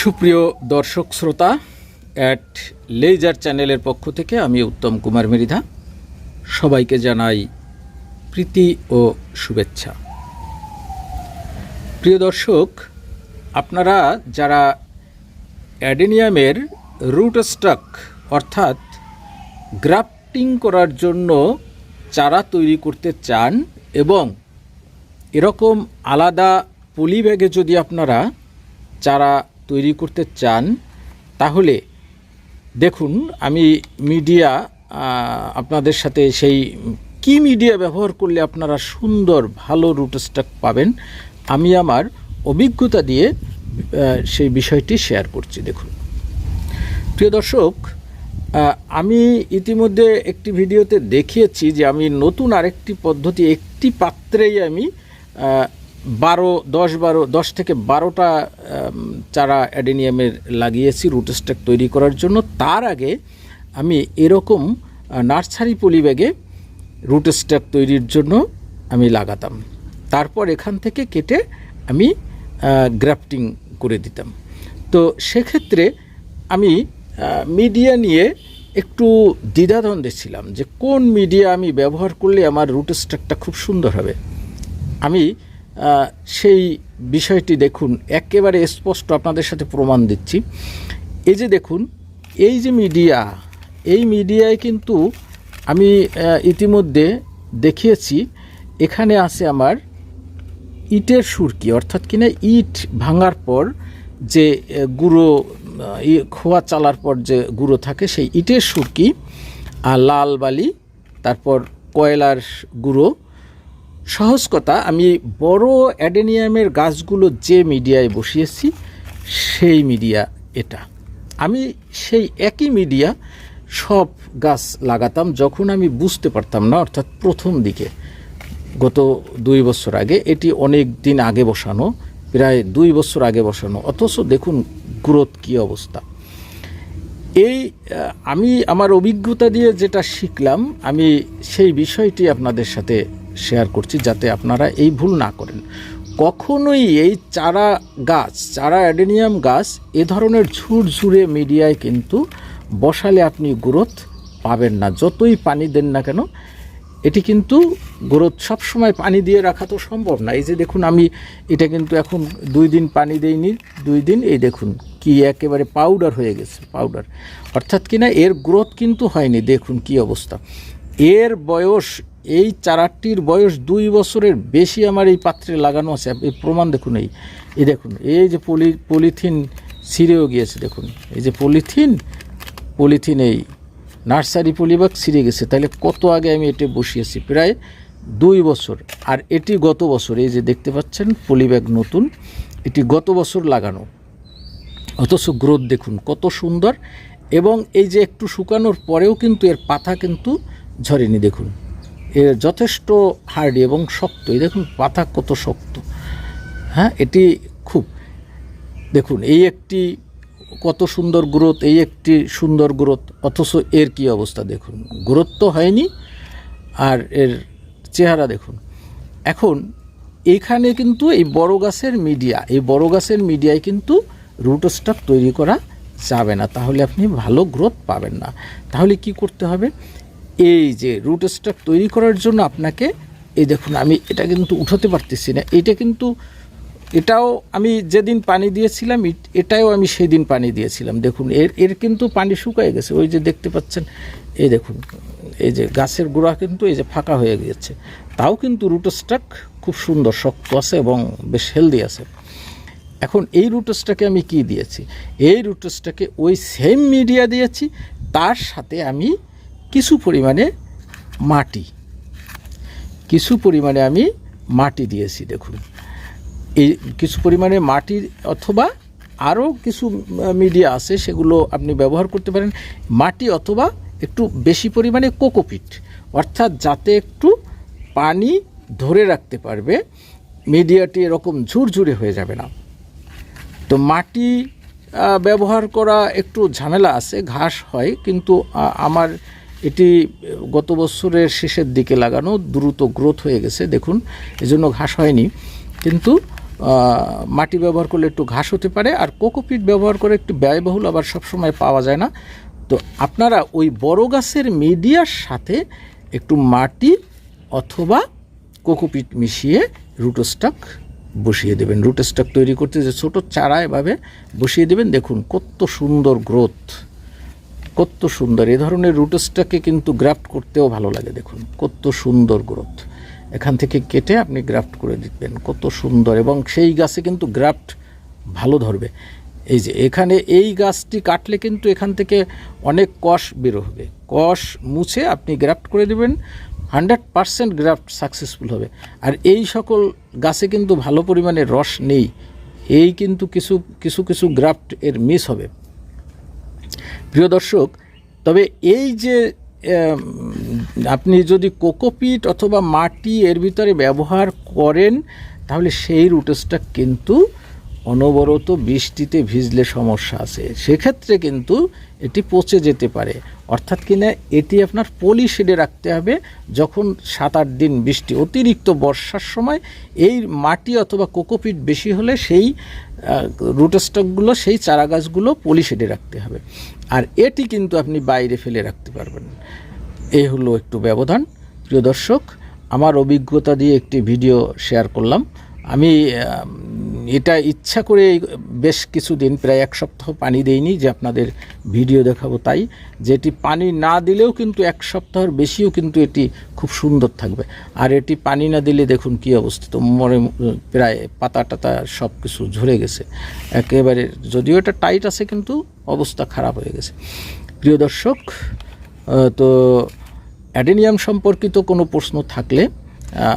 সুপ্রিয় দর্শক শ্রোতা অ্যাট লেজার চ্যানেলের পক্ষ থেকে আমি উত্তম কুমার মৃধা সবাইকে জানাই প্রীতি ও শুভেচ্ছা। প্রিয় দর্শক, আপনারা যারা অ্যাডেনিয়ামের রুট স্টক, অর্থাৎ গ্রাফটিং করার জন্য চারা তৈরি করতে চান এবং এরকম আলাদা পলি ব্যাগে যদি আপনারা চারা তৈরি করতে চান, তাহলে দেখুন আমি মিডিয়া আপনাদের সাথে সেই কি মিডিয়া ব্যবহার করলে আপনারা সুন্দর ভালো রুট পাবেন, আমি আমার অভিজ্ঞতা দিয়ে সেই বিষয়টি শেয়ার করছি, দেখুন। প্রিয় দর্শক আমি ইতিমধ্যে একটি ভিডিওতে দেখিয়েছি যে আমি নতুন আরেকটি পদ্ধতি, একটি পাত্রেই আমি বারো, দশ বারো, দশ থেকে বারোটা চারা অ্যাডেনিয়ামের লাগিয়েছি, রুট স্ট্যাক তৈরি করার জন্য। তার আগে আমি এরকম নার্সারি পলি ব্যাগে রুট স্ট্যাক তৈরির জন্য আমি লাগাতাম। তারপর এখান থেকে কেটে আমি গ্রাফটিং করে দিতাম। তো সেক্ষেত্রে আমি মিডিয়া নিয়ে একটু দ্বিধাদ্বন্দ্বে ছিলাম যে কোন মিডিয়া আমি ব্যবহার করলে আমার রুট স্ট্রাকটা খুব সুন্দর হবে। আমি সেই বিষয়টি দেখুন, একেবারে স্পষ্ট আপনাদের সাথে প্রমাণ দিচ্ছি। এই যে দেখুন, এই যে মিডিয়া, এই মিডিয়ায় কিন্তু আমি ইতিমধ্যে দেখিয়েছি, এখানে আছে আমার ইটের সুরকি, অর্থাৎ কিনা ইট ভাঙার পর যে গুঁড়ো খোয়া চালার পর যে গুঁড়ো থাকে, সেই ইটের সুরকি আর লাল বালি, তারপর কয়লার গুঁড়ো সহজ কথা আমি বড় অ্যাডেনিয়ামের গাছগুলো যে মিডিয়ায় বসিয়েছি, সেই মিডিয়া এটা। আমি সেই একই মিডিয়া সব গাছ লাগাতাম যখন আমি বুঝতে পারতাম না, অর্থাৎ প্রথম দিকে। গত দুই বছর আগে এটি অনেক দিন আগে বসানো, প্রায় দুই বছর আগে বসানো। অথচ দেখুন গ্রোথ কী অবস্থা। এই আমি আমার অভিজ্ঞতা দিয়ে যেটা শিখলাম, আমি সেই বিষয়টি আপনাদের সাথে শেয়ার করছি যাতে আপনারা এই ভুল না করেন। কখনোই এই চারা গাছ, চারা অ্যাডেনিয়াম গাছ এ ধরনের ঝুরঝুরে মিডিয়ায় কিন্তু বসালে আপনি গ্রোথ পাবেন না। যতই পানি দেন না কেন, এটি কিন্তু গ্রোথ সবসময় পানি দিয়ে রাখা তো সম্ভব না। এই যে দেখুন, আমি এটা কিন্তু এখন দুই দিন পানি দেইনি, দুই দিন, এই দেখুন কি একেবারে পাউডার হয়ে গেছে পাউডার অর্থাৎ কিনা এর গ্রোথ কিন্তু হয়নি, দেখুন কি অবস্থা। এর বয়স এই চারাটির বয়স দুই বছরের বেশি আমার এই পাত্রে লাগানো আছে। এই প্রমাণ দেখুন এই। এই দেখুন, এই যে পলি, পলিথিন ছিঁড়েও গিয়েছে দেখুন। এই যে পলিথিন পলিথিন এই নার্সারি পলিবাগ ছিঁড়ে গেছে। তাহলে কত আগে আমি এটি বসিয়েছি? প্রায় দুই বছর। আর এটি গত বছর, এই যে দেখতে পাচ্ছেন পলিব্যাগ নতুন, এটি গত বছর লাগানো। অথচ গ্রোথ দেখুন, কত সুন্দর। এবং এই যে একটু শুকানোর পরেও কিন্তু এর পাতা কিন্তু ঝরেনি দেখুন। যথেষ্ট হার্ডি এবং শক্ত। এই দেখুন পাতা কত শক্ত। হ্যাঁ এটি খুব। দেখুন, এই একটি কত সুন্দর গ্রোথ, এই একটি সুন্দর গ্রোথ, অথচ এর কি অবস্থা দেখুন। গ্রোথ তো হয়নি, আর এর চেহারা দেখুন। এখন, এইখানে কিন্তু এই বড় গাছের মিডিয়া, এই বড় গাছের মিডিয়ায় কিন্তু রুট স্টক তৈরি করা যাবে না। তাহলে আপনি ভালো গ্রোথ পাবেন না। তাহলে কি করতে হবে? এই যে রুট স্টক তৈরি করার জন্য আপনাকে, এই দেখুন, আমি এটা কিন্তু উঠাতে পারতেছি না। এটা কিন্তু, এটাও আমি যেদিন পানি দিয়েছিলাম এটাও আমি সেদিন পানি দিয়েছিলাম। দেখুন, এর এর কিন্তু পানি শুকায় গেছে। ওই যে দেখতে পাচ্ছেন, এই দেখুন, এই যে গাছের গোড়া কিন্তু এই যে ফাঁকা হয়ে গিয়েছে। তাও কিন্তু রুটস্টাক খুব সুন্দর, শক্ত আছে এবং বেশ হেলদি আছে। এখন এই রুটসটাকে আমি কি দিয়েছি? এই রুটসটাকে ওই সেম মিডিয়া দিয়েছি, তার সাথে আমি কিছু পরিমাণে মাটি। কিছু পরিমাণে আমি মাটি দিয়েছি, দেখুন। এই কিছু পরিমাণে মাটির অথবা আরও কিছু মিডিয়া আছে, সেগুলো আপনি ব্যবহার করতে পারেন। মাটি অথবা একটু বেশি পরিমাণে কোকোপিট, অর্থাৎ যাতে একটু পানি ধরে রাখতে পারবে, মিডিয়াটি এরকম ঝুরঝুরে হয়ে যাবে না। তো মাটি ব্যবহার করা একটু ঝামেলা আছে, ঘাস হয়, কিন্তু আমার এটি গত বছরের শেষের দিকে লাগানো, দ্রুত গ্রোথ হয়ে গেছে, দেখুন, এজন্য ঘাস হয়নি। কিন্তু মাটি ব্যবহার করলে একটু ঘাস হতে পারে, আর কোকোপিট ব্যবহার করে একটু ব্যয়বহুল আবার সবসময় পাওয়া যায় না। তো আপনারা ওই বড় গাছের মিডিয়ার সাথে একটু মাটি অথবা কোকোপিট মিশিয়ে রুটোস্টাক বসিয়ে দেবেন। রুটোস্টাক তৈরি করতে যে ছোটো চারা এভাবে বসিয়ে দেবেন, দেখুন কত সুন্দর গ্রোথ কত সুন্দর। এ ধরনের রুটোস্টাকে কিন্তু গ্রাফট করতেও ভালো লাগে, দেখুন। কত সুন্দর গ্রোথ। এখান থেকে কেটে আপনি গ্রাফট করে দিবেন কত সুন্দর এবং সেই গাছে কিন্তু গ্রাফট ভালো ধরবে। এই যে, এখানে এই গাছটি কাটলে কিন্তু এখান থেকে অনেক কষ বের হবে। কষ মুছে আপনি গ্রাফট করে দেবেন, হান্ড্রেড পারসেন্ট গ্রাফট সাকসেসফুল হবে। আর এই সকল গাছে কিন্তু ভালো পরিমাণে রস নেই। এই কিন্তু কিছু কিছু কিছু গ্রাফট এর মিস হবে। প্রিয় দর্শক, তবে এই যে আপনি যদি কোকোপিট অথবা মাটি এর ভিতরে ব্যবহার করেন, তাহলে সেই রুটেসটা কিন্তু অনবরত বৃষ্টিতে ভিজলে সমস্যা আছে। সেক্ষেত্রে কিন্তু এটি পচে যেতে পারে। অর্থাৎ কিনা এটি আপনার পলি শেডে রাখতে হবে যখন সাত আট দিন বৃষ্টি, অতিরিক্ত বর্ষার সময় এই মাটি অথবা কোকোপিট বেশি হলে সেই রুটস্টকগুলো সেই চারা গাছগুলো পলি শেডে রাখতে হবে। আর এটি কিন্তু আপনি বাইরে ফেলে রাখতে পারবেন। এই হলো একটু ব্যবধান। প্রিয় দর্শক আমার অভিজ্ঞতা দিয়ে একটি ভিডিও শেয়ার করলাম। আম, এটা ইচ্ছা করে বেশ কিছুদিন, প্রায় এক সপ্তাহ পানি দেইনি যে আপনাদের ভিডিও দেখাবো তাই। যেটি পানি না দিলেও কিন্তু এক সপ্তাহের বেশিও কিন্তু এটি খুব সুন্দর থাকবে। আর এটি পানি না দিলে দেখুন কি অবস্থা, তো মরে প্রায় পাতা টাতা সব কিছু ঝরে গেছে। একেবারে যদিও এটা টাইট আছে কিন্তু অবস্থা খারাপ হয়ে গেছে। প্রিয় দর্শক তো অ্যাডেনিয়াম সম্পর্কিত কোনো প্রশ্ন থাকলে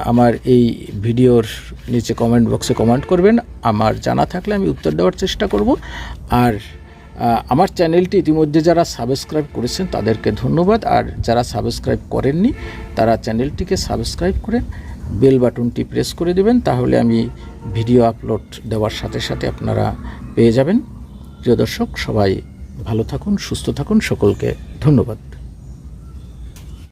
আমার এই ভিডিওর নিচে কমেন্ট বক্সে কমেন্ট করবেন। আমার জানা থাকলে আমি উত্তর দেওয়ার চেষ্টা করব। আর আমার চ্যানেলটি ইতিমধ্যে যারা সাবস্ক্রাইব করেছেন, তাদেরকে ধন্যবাদ। আর যারা সাবস্ক্রাইব করেননি, তারা চ্যানেলটিকে সাবস্ক্রাইব করে বেল বাটনটি প্রেস করে দেবেন। তাহলে আমি ভিডিও আপলোড দেওয়ার সাথে সাথে আপনারা পেয়ে যাবেন। প্রিয় দর্শক, সবাই ভালো থাকুন, সুস্থ থাকুন। সকলকে ধন্যবাদ।